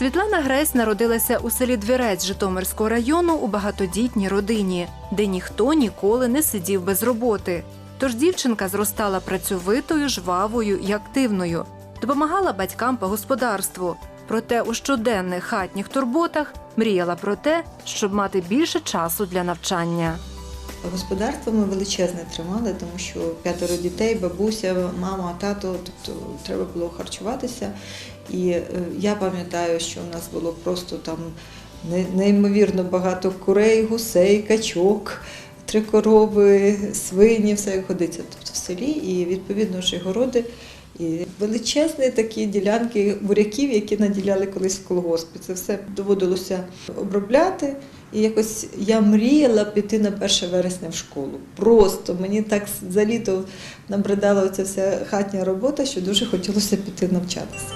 Світлана Гресь народилася у селі Двірець Житомирського району у багатодітній родині, де ніхто ніколи не сидів без роботи. Тож дівчинка зростала працьовитою, жвавою і активною, допомагала батькам по господарству. Проте у щоденних хатніх турботах мріяла про те, щоб мати більше часу для навчання. Господарство ми величезне тримали, тому що п'ятеро дітей, бабуся, мама, тато, тобто треба було харчуватися. І е, я пам'ятаю, що в нас було просто там неймовірно багато курей, гусей, качок, три корови, свині, все як ходиться тобто в селі, і відповідно ж і городи. І величезні такі ділянки буряків, які наділяли колись в колгоспі. Це все доводилося обробляти. І якось я мріяла піти на 1 вересня в школу. Просто мені так за літо набридала оця вся хатня робота, що дуже хотілося піти навчатися.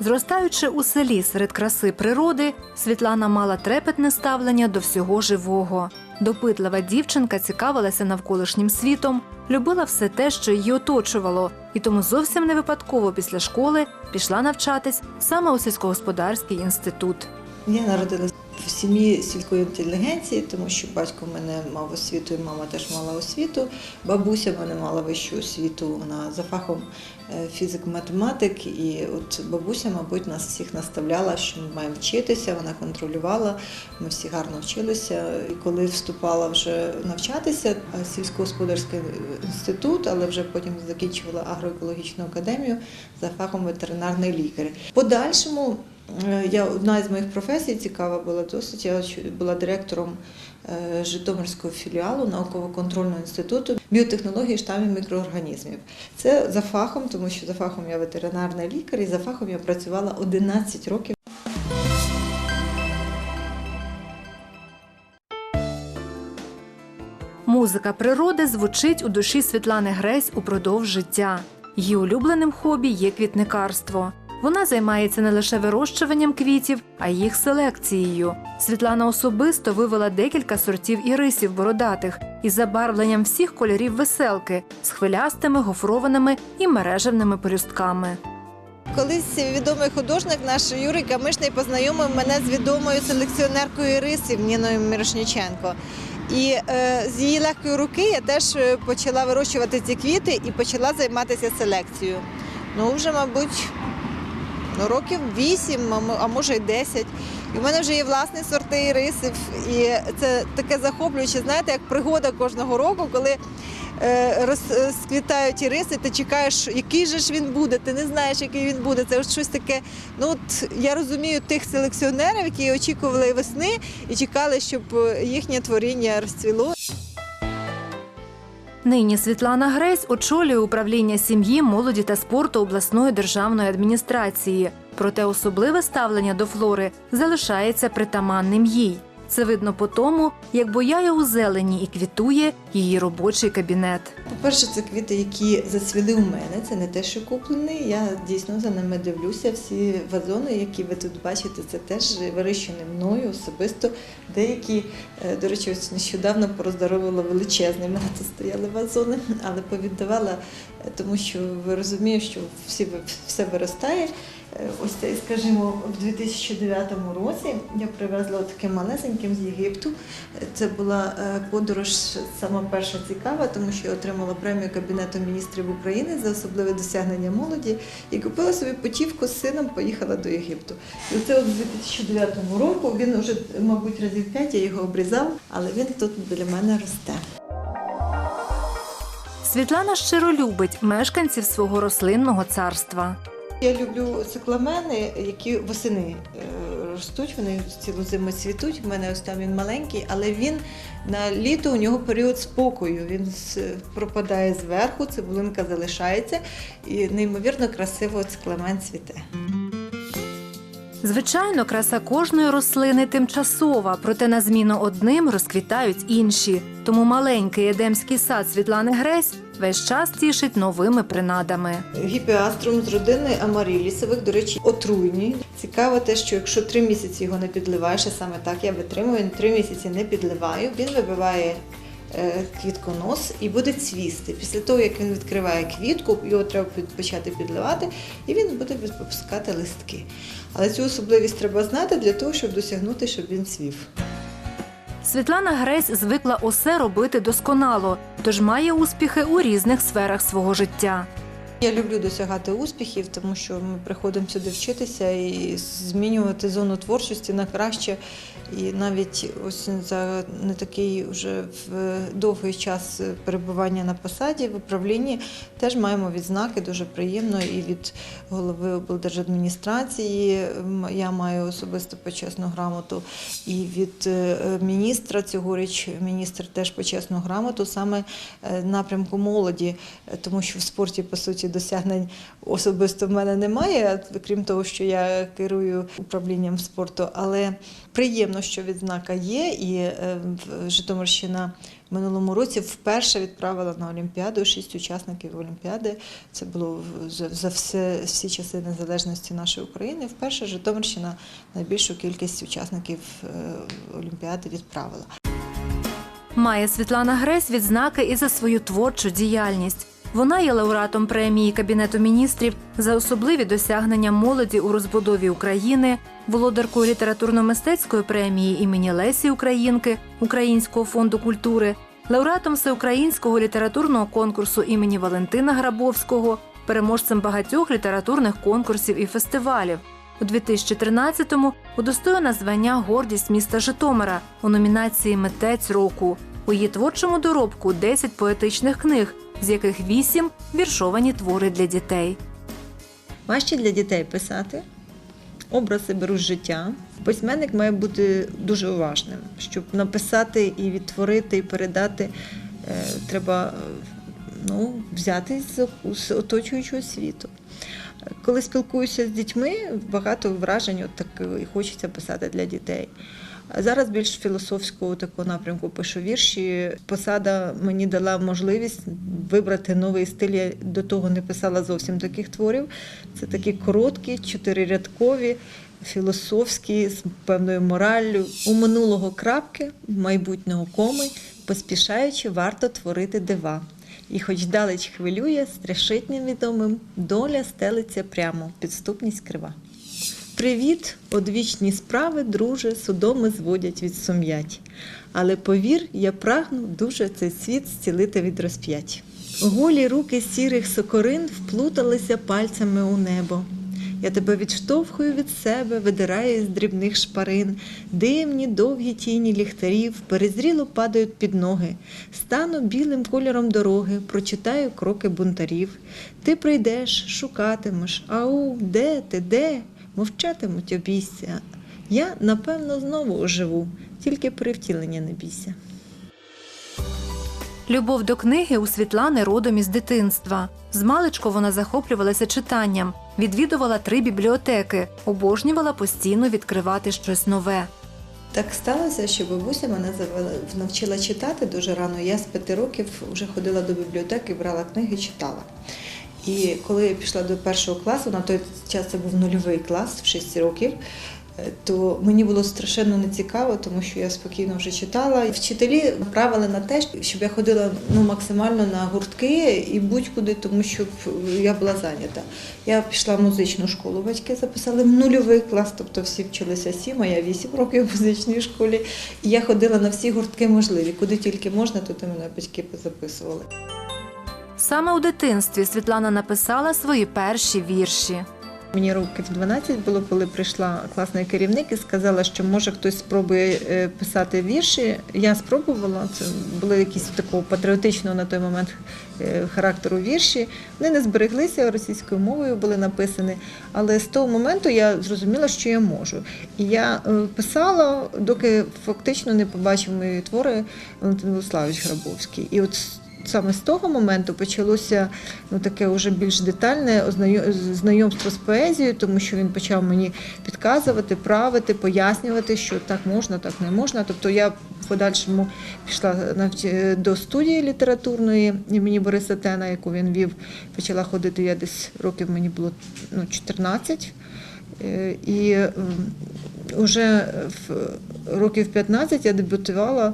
Зростаючи у селі серед краси природи, Світлана мала трепетне ставлення до всього живого. Допитлива дівчинка цікавилася навколишнім світом, любила все те, що її оточувало, і тому зовсім не випадково після школи пішла навчатись саме у сільськогосподарський інститут. Я народилася в сім'ї сільської інтелігенції, тому що батько мене мав освіту, і мама теж мала освіту. Бабуся мене мала вищу освіту, вона за фахом фізик-математик. І от бабуся, мабуть, нас всіх наставляла, що ми маємо вчитися, вона контролювала. Ми всі гарно вчилися. І коли вступала вже навчатися, е, сільськогосподарський інститут, але вже потім закінчувала агроекологічну академію за фахом ветеринарний лікар. Подальшому Е, Я одна із моїх професій цікава була досить. Я була директором е, Житомирського філіалу науково-контрольного інституту біотехнології штамів мікроорганізмів. Це за фахом, тому що за фахом я ветеринарний лікар, і за фахом я працювала 11 років. Музика природи звучить у душі Світлани Гресь упродовж життя. Її улюбленим хобі є квітникарство. Вона займається не лише вирощуванням квітів, а й їх селекцією. Світлана особисто вивела декілька сортів ірисів бородатих із забарвленням всіх кольорів веселки з хвилястими, гофрованими і мережевними пелюстками. Колись відомий художник наш Юрій Камишний познайомив мене з відомою селекціонеркою рисів Ніною Мірошніченко. І е, з її легкої руки я теж е, почала вирощувати ці квіти і почала займатися селекцією. Ну, вже, мабуть, ну, років 8, а може й 10. І в мене вже є власні сорти ірисів. І це таке захоплююче, знаєте, як пригода кожного року, коли е, розквітають іриси, ти чекаєш, який же ж він буде, ти не знаєш, який він буде. Це от щось таке. Ну от я розумію тих селекціонерів, які очікували весни і чекали, щоб е, їхнє творіння розцвіло. Нині Світлана Гресь очолює управління сім'ї, молоді та спорту обласної державної адміністрації. Проте особливе ставлення до флори залишається притаманним їй. Це видно по тому, як бояє у зелені і квітує її робочий кабінет. По-перше, це квіти, які зацвіли у мене. Це не те, що куплені. Я дійсно за ними дивлюся. Всі вазони, які ви тут бачите, це теж вирощені мною особисто. Деякі, е, до речі, ось нещодавно пороздоровила величезні. У мене тут стояли вазони, але повіддавала, е, тому що ви розумієте, що всі все виростає. Ось цей, скажімо, в 2009 році я привезла таким малесеньким з Єгипту. Це була е, подорож сама перша цікава, тому що я отримала премію Кабінету міністрів України за особливе досягнення молоді і купила собі путівку з сином, поїхала до Єгипту. І оце от у 2009 року він вже, мабуть, разів п'ять я його обрізав, але він тут біля мене росте. Світлана щиро любить мешканців свого рослинного царства. Я люблю цикламени, які восени е, ростуть, вони цілу зиму цвітуть. У мене ось там він маленький, але він на літо у нього період спокою. Він пропадає зверху, цибулинка залишається і неймовірно красиво цикламен цвіте. Звичайно, краса кожної рослини тимчасова, проте на зміну одним розквітають інші. Тому маленький едемський сад Світлани Гресь весь час тішить новими принадами. Гіпіаструм з родини амарілісових, до речі, отруйний. Цікаво те, що якщо три місяці його не підливаєш, а саме так я витримую, три місяці не підливаю, він вибиває е, квітконос і буде цвісти. Після того, як він відкриває квітку, його треба почати підливати, і він буде випускати листки. Але цю особливість треба знати для того, щоб досягнути, щоб він цвів. Світлана Гресь звикла усе робити досконало, тож має успіхи у різних сферах свого життя. Я люблю досягати успіхів, тому що ми приходимо сюди вчитися і змінювати зону творчості на краще. І навіть ось за не такий вже довгий час перебування на посаді в управлінні теж маємо відзнаки дуже приємно. І від голови облдержадміністрації я маю особисто почесну грамоту, і від е, міністра цьогоріч міністр теж почесну грамоту саме е, напрямку молоді, е, тому що в спорті по суті досягнень особисто в мене немає, крім того, що я керую управлінням спорту. Але приємно, що відзнака є, і е, Житомирщина в минулому році вперше відправила на Олімпіаду шість учасників Олімпіади. Це було за, за все, всі часи незалежності нашої України. Вперше Житомирщина найбільшу кількість учасників е, Олімпіади відправила. Має Світлана Гресь відзнаки і за свою творчу діяльність. Вона є лауреатом премії Кабінету міністрів за особливі досягнення молоді у розбудові України, володаркою літературно-мистецької премії імені Лесі Українки Українського фонду культури, лауреатом всеукраїнського літературного конкурсу імені Валентина Грабовського, переможцем багатьох літературних конкурсів і фестивалів. У 2013-му удостоєна звання Гордість міста Житомира у номінації Митець року. У її творчому доробку 10 поетичних книг, з яких 8 – віршовані твори для дітей. Важче для дітей писати. Образи беру з життя. Письменник має бути дуже уважним, щоб написати і відтворити, і передати. е, Треба е, ну, взяти з оточуючого світу. Коли спілкуюся з дітьми, багато вражень от так і хочеться писати для дітей. Зараз більш філософського такого напрямку пишу вірші. Посада мені дала можливість вибрати новий стиль. Я до того не писала зовсім таких творів. Це такі короткі, чотирирядкові, філософські, з певною мораллю. У минулого крапки, в майбутнього коми, поспішаючи, варто творити дива. І хоч далеч хвилює, страшить невідомим, доля стелиться прямо, підступність крива. Привіт, одвічні справи, друже, судоми зводять від сум'ять. Але повір, я прагну дуже цей світ зцілити від розп'ять. Голі руки сірих сокорин вплуталися пальцями у небо. Я тебе відштовхую від себе, видираю з дрібних шпарин, димні довгі тіні ліхтарів перезріло падають під ноги. Стану білим кольором дороги, прочитаю кроки бунтарів. Ти прийдеш, шукатимеш, ау, де ти, де? Мовчатимуть обійся. Я, напевно, знову оживу, тільки перевтілення не бійся. Любов до книги у Світлани родом із дитинства. Змалечку вона захоплювалася читанням, відвідувала три бібліотеки, обожнювала постійно відкривати щось нове. Так сталося, що бабуся мене навчила читати дуже рано. Я з п'яти років вже ходила до бібліотеки, брала книги, читала. І коли я пішла до першого класу, на той час це був нульовий клас в 6 років. е, То мені було страшенно нецікаво, тому що я спокійно вже читала. Вчителі направили на те, щоб я ходила ну, максимально на гуртки і будь-куди, тому що я була зайнята. Я пішла в музичну школу. Батьки записали в нульовий клас, тобто всі вчилися сім, а я вісім років в музичній школі. І я ходила на всі гуртки можливі. Куди тільки можна, туди мене батьки записували. Саме у дитинстві Світлана написала свої перші вірші. Мені років 12 було, коли прийшла класний керівник і сказала, що може хтось спробує е, писати вірші. Я спробувала. Це були якісь такого патріотичного на той момент е, характеру вірші. Вони не збереглися російською мовою, були написані. Але з того моменту я зрозуміла, що я можу. І я е, писала, доки фактично не побачив мої твори Валентин Владиславович Грабовський. І от саме з того моменту почалося ну, таке вже більш детальне знайомство з поезією, тому що він почав мені підказувати, правити, пояснювати, що так можна, так не можна. Тобто я в подальшому пішла до студії літературної імені Бориса Тена, яку він вів. Почала ходити я десь років мені було ну, 14. Е, І вже в років 15 я дебютувала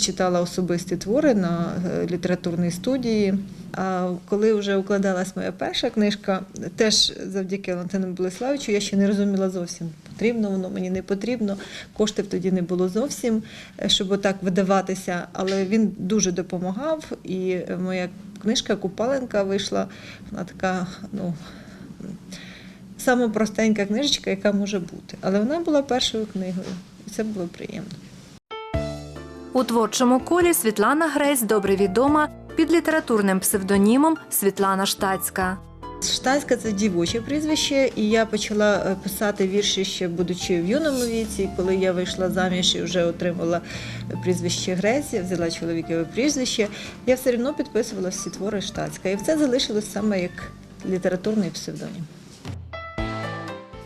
читала особисті твори на е, літературній студії. А коли вже укладалась моя перша книжка, теж завдяки Валентину Болеславичу, я ще не розуміла зовсім, потрібно воно мені не потрібно. Коштів тоді не було зовсім, е, щоб отак видаватися. Але він дуже допомагав. І моя книжка Купаленка вийшла. Вона така, ну. Саме простенька книжечка, яка може бути. Але вона була першою книгою, і це було приємно. У творчому колі Світлана Гресь добре відома під літературним псевдонімом Світлана Штацька. Штатська це дівоче прізвище, і я почала е, писати вірші ще будучи в юному віці. Коли я вийшла заміж і вже отримала прізвище Гресь, я взяла чоловікове прізвище. Я все одно підписувала всі твори Штатська. І це залишилось саме як літературний псевдонім.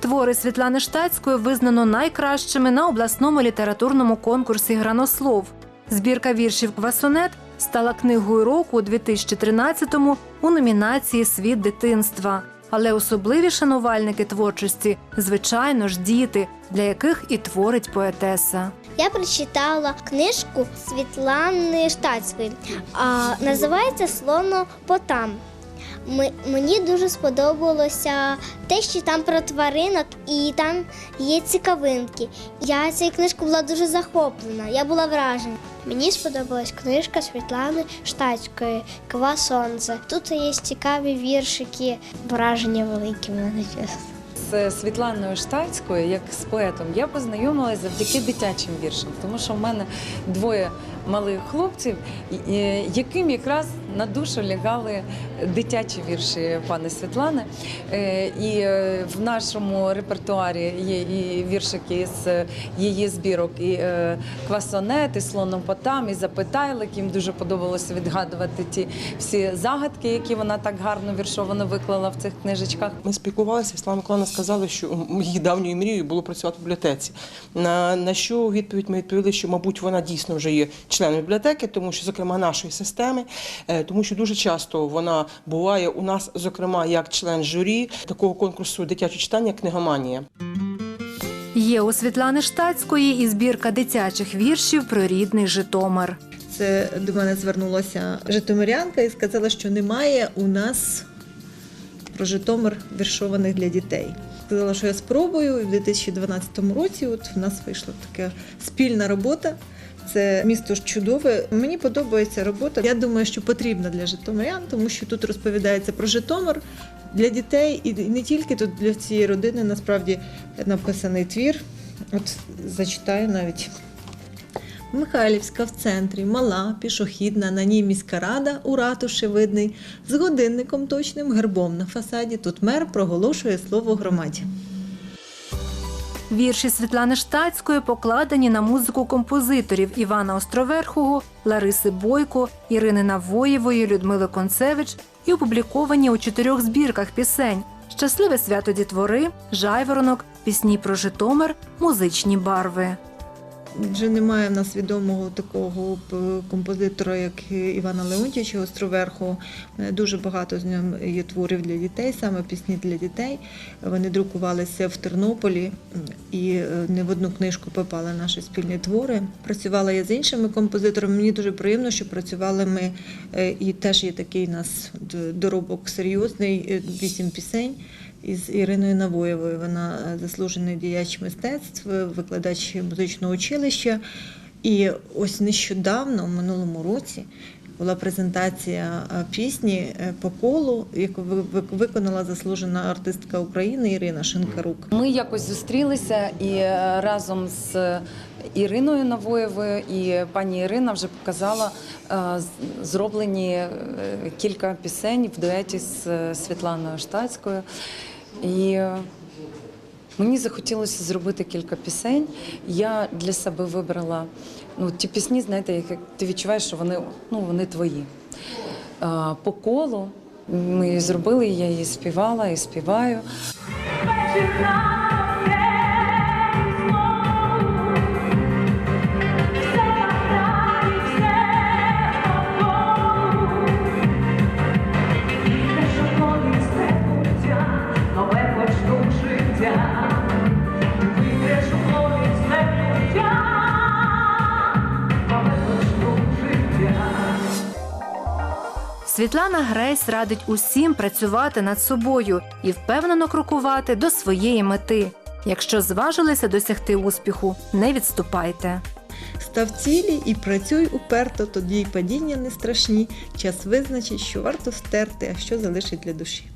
Твори Світлани Штацької визнано найкращими на обласному літературному конкурсі Гранослов. Збірка віршів Квасонет стала книгою року у 2013-му у номінації Світ дитинства. Але особливі шанувальники творчості, звичайно ж, діти, для яких і творить поетеса. Я прочитала книжку Світлани Штацької, а називається Слонопотам. Ми- Мені дуже сподобалося те, що там про тваринок і там є цікавинки. Я цією книжкою була дуже захоплена, я була вражена. Мені сподобалась книжка Світлани Штацької Ква Сонце. Тут є цікаві віршики, враження великі в мене чесно. З Світланою Штайською, як з поетом, я познайомилася завдяки дитячим віршам, тому що в мене двоє малих хлопців, яким якраз на душу лягали дитячі вірші пани Світлани. Е, І е, в нашому репертуарі є і віршики з її збірок, і е, квасонет, і слонопотам, і запитайлик. Їм дуже подобалося відгадувати ті всі загадки, які вона так гарно віршовано виклала в цих книжечках. Ми спілкувалися, Слава Миколаївна сказала, що її давньою мрією було працювати в бібліотеці. На, на що відповідь ми відповіли, що, мабуть, вона дійсно вже є членом бібліотеки, тому що, зокрема, нашої системи, е, тому що дуже часто вона буває у нас, зокрема, як член журі такого конкурсу дитячого читання Книгоманія. Є у Світлани Штацької і збірка дитячих віршів про рідний Житомир. Це до мене звернулася Житомирянка і сказала, що немає у нас про Житомир віршованих для дітей. Сказала, що я спробую, і в 2012 році от в нас вийшла така спільна робота. Це місто ж чудове. Мені подобається робота. Я думаю, що потрібна для житомирян, тому що тут розповідається про Житомир для дітей і не тільки тут для цієї родини. Насправді написаний твір. От зачитаю навіть. Михайлівська в центрі, мала, пішохідна, на ній міська рада у ратуші видний, з годинником точним гербом на фасаді. Тут мер проголошує слово громаді. Вірші Світлани Штацької покладені на музику композиторів Івана Островерхого, Лариси Бойко, Ірини Навоєвої, Людмили Концевич і опубліковані у чотирьох збірках пісень: Щасливе свято дітвори, Жайворонок, Пісні про Житомир, Музичні барви. Вже немає в нас відомого такого композитора, як Івана Леонтьовича Островерху. Е, Дуже багато з ним є творів для дітей, саме пісні для дітей. Вони друкувалися в Тернополі і е, не в одну книжку попали наші спільні твори. Працювала я з іншими композиторами. Мені дуже приємно, що працювали ми. е, І теж є такий у нас доробок серйозний, е, вісім пісень із Іриною Навоєвою. Вона е, заслужений діяч мистецтв, викладач музичного училища. І ось нещодавно, в минулому році, була презентація е, пісні е, по колу, яку ви- ви- виконала заслужена артистка України Ірина Шинкарук. Ми якось зустрілися і е, разом з Іриною Навоєвою, і пані Ірина вже показала е, зроблені е, кілька пісень в дуеті з е, Світланою Штацькою. І е, мені захотілося зробити кілька пісень. Я для себе вибрала ну, ті пісні, знаєте, як ти відчуваєш, що вони, ну, вони твої. А, По колу ми її зробили, я її співала і співаю. Світлана Грейс радить усім працювати над собою і впевнено крокувати до своєї мети. Якщо зважилися досягти успіху, не відступайте. Став цілі і працюй уперто, тоді й падіння не страшні. Час визначить, що варто стерти, а що залишить для душі.